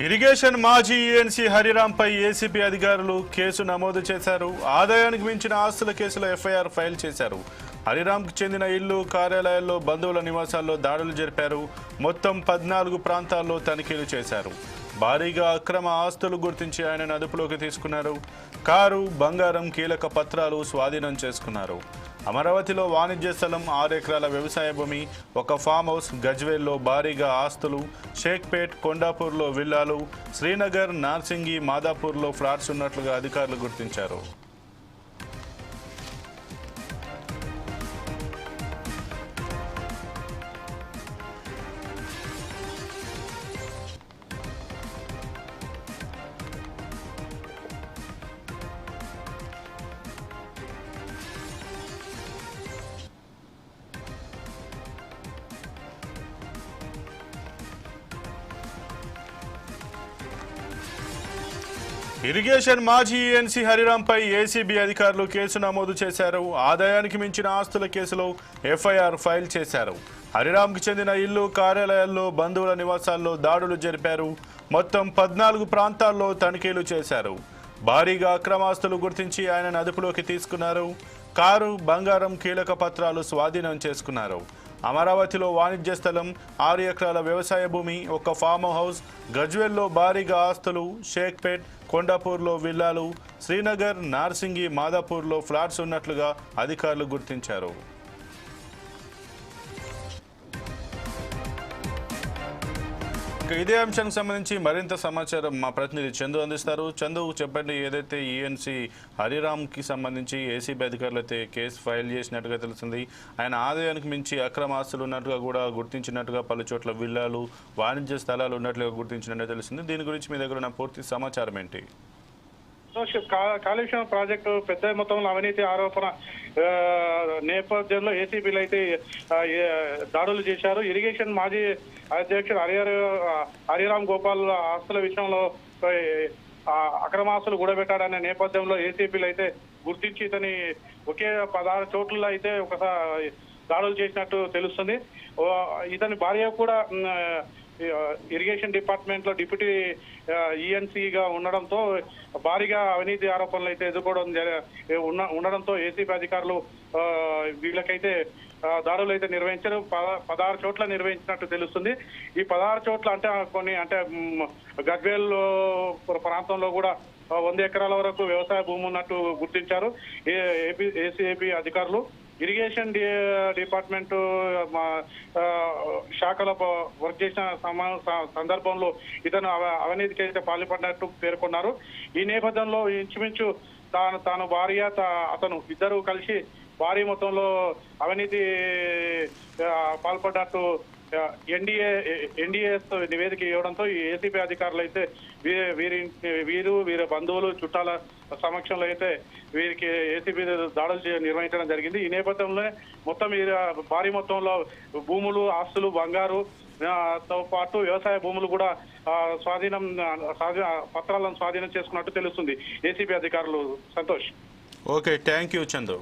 Irrigation మాజీ ANC హరిరాంపై ACB అధికారులు కేసు నమోదు చేశారు. ఆదాయానికి మించిన ఆస్తుల కేసులో ఎఫ్ఐఆర్ ఫైల్ చేశారు. హరిరామ్కు చెందిన ఇల్లు కార్యాలయాల్లో బంధువుల నివాసాల్లో దాడులు జరిపారు. మొత్తం పద్నాలుగు ప్రాంతాల్లో తనిఖీలు చేశారు. భారీగా అక్రమ ఆస్తులు గుర్తించి ఆయనను అదుపులోకి తీసుకున్నారు. కారు బంగారం కీలక పత్రాలు స్వాధీనం చేసుకున్నారు. అమరావతిలో వాణిజ్య స్థలం ఆరు ఎకరాల వ్యవసాయ భూమి ఒక ఫామ్ హౌస్ గజ్వేల్లో భారీగా ఆస్తులు షేక్పేట్ కొండాపూర్లో విల్లాలు శ్రీనగర్ నార్సింగి మాదాపూర్లో ఫ్లాట్స్ ఉన్నట్లుగా అధికారులు గుర్తించారు. ఇరిగేషన్ మాజీ ఈఎన్సీ హరిరాంపై ఏసీబీ అధికారులు కేసు నమోదు చేశారు. ఆదాయానికి మించిన ఆస్తుల కేసులో ఎఫ్ఐఆర్ ఫైల్ చేశారు. హరిరాంకు చెందిన ఇల్లు కార్యాలయాల్లో బంధువుల నివాసాల్లో దాడులు జరిపారు. మొత్తం పద్నాలుగు ప్రాంతాల్లో తనిఖీలు చేశారు. భారీగా అక్రమాస్తులు గుర్తించి ఆయనను అదుపులోకి తీసుకున్నారు. కారు బంగారం కీలక పత్రాలు స్వాధీనం చేసుకున్నారు. అమరావతిలో వాణిజ్య స్థలం ఆరు ఎకరాల వ్యవసాయ భూమి ఒక ఫామ్ హౌస్ గజ్వెల్లో భారీగా ఆస్తులు షేక్పేట్ కొండాపూర్లో విల్లాలు శ్రీనగర్ నార్సింగి మాదాపూర్లో ఫ్లాట్స్ ఉన్నట్లుగా అధికారులు గుర్తించారు. ఇదే అంశానికి సంబంధించి మరింత సమాచారం మా ప్రతినిధి చందు అందిస్తారు. చందు చెప్పండి ఏదైతే ఈఎన్సీ హరిరామ్కి సంబంధించి ఏసీబీ అధికారులు అయితే కేసు ఫైల్ చేసినట్టుగా తెలిసింది ఆయన ఆదాయానికి మించి అక్రమ ఆస్తులు ఉన్నట్టుగా కూడా గుర్తించినట్టుగా పలు చోట్ల విల్లాలు వాణిజ్య స్థలాలు ఉన్నట్లుగా గుర్తించినట్టు తెలిసింది దీని గురించి మీ దగ్గర ఉన్న పూర్తి సమాచారం ఏంటి? కాళేశ్వరం ప్రాజెక్టు పెద్ద మొత్తంలో అవినీతి ఆరోపణ నేపథ్యంలో ఏసీబీలు అయితే దాడులు చేశారు. ఇరిగేషన్ మాజీ అధ్యక్షుడు హరిహర హరిరామ్ గోపాల్ ఆస్తుల విషయంలో అక్రమాస్తులు కూడబెట్టాడనే నేపథ్యంలో ఏసీబీలు అయితే గుర్తించి ఇతని ఒకే పదహారు చోట్ల అయితే ఒకసారి దాడులు చేసినట్టు తెలుస్తుంది. ఇతని భార్య కూడా ఇరిగేషన్ డిపార్ట్మెంట్లో డిప్యూటీ ఈఎన్సీగా ఉండడంతో భారీగా అవినీతి ఆరోపణలు అయితే ఎదుర్కోవడం ఉన్న- ఉండడంతో ఏసీబీ అధికారులు వీళ్ళకైతే దాడులు అయితే నిర్వహించారు. పద- పదహారు చోట్ల నిర్వహించినట్టు తెలుస్తుంది. ఈ పదహారు చోట్ల అంటే కొన్ని అంటే గద్వేల్ ప్రాంతంలో కూడా వంద ఎకరాల వరకు వ్యవసాయ భూమి ఉన్నట్టు గుర్తించారు. ఏ- ఏపీ ఏసీఏపీ అధికారులు. ఇరిగేషన్ డిపార్ట్మెంట్ మా, శాఖలో వర్క్ చేసిన సందర్భంలో ఇతను అవ- అవినీతికి అయితే పాల్పడినట్టు పేర్కొన్నారు. ఈ నేపథ్యంలో ఇంచుమించు తాను తాను భార్య అతను ఇద్దరు కలిసి భారీ మొత్తంలో అవినీతి పాల్పడినట్టు పాల్పడ్డట్టు ఎన్డీఏ ఎన్డీఏఎస్ నివేదిక ఇవ్వడంతో ఈ ఏసీబీ అధికారులు అయితే వీరి వీరు వీరి బంధువులు చుట్టాల సమక్షంలో అయితే వీరికి ఏసీబీ దాడులు నిర్వహించడం జరిగింది. ఈ నేపథ్యంలో మొత్తం భారీ మొత్తంలో భూములు ఆస్తులు బంగారు తో పాటు వ్యవసాయ భూములు కూడా స్వాధీనం స్వాధీన పత్రాలను స్వాధీనం చేసుకున్నట్టు తెలుస్తుంది. ఏసీబీ అధికారులు Santosh. Okay thank you Chandu.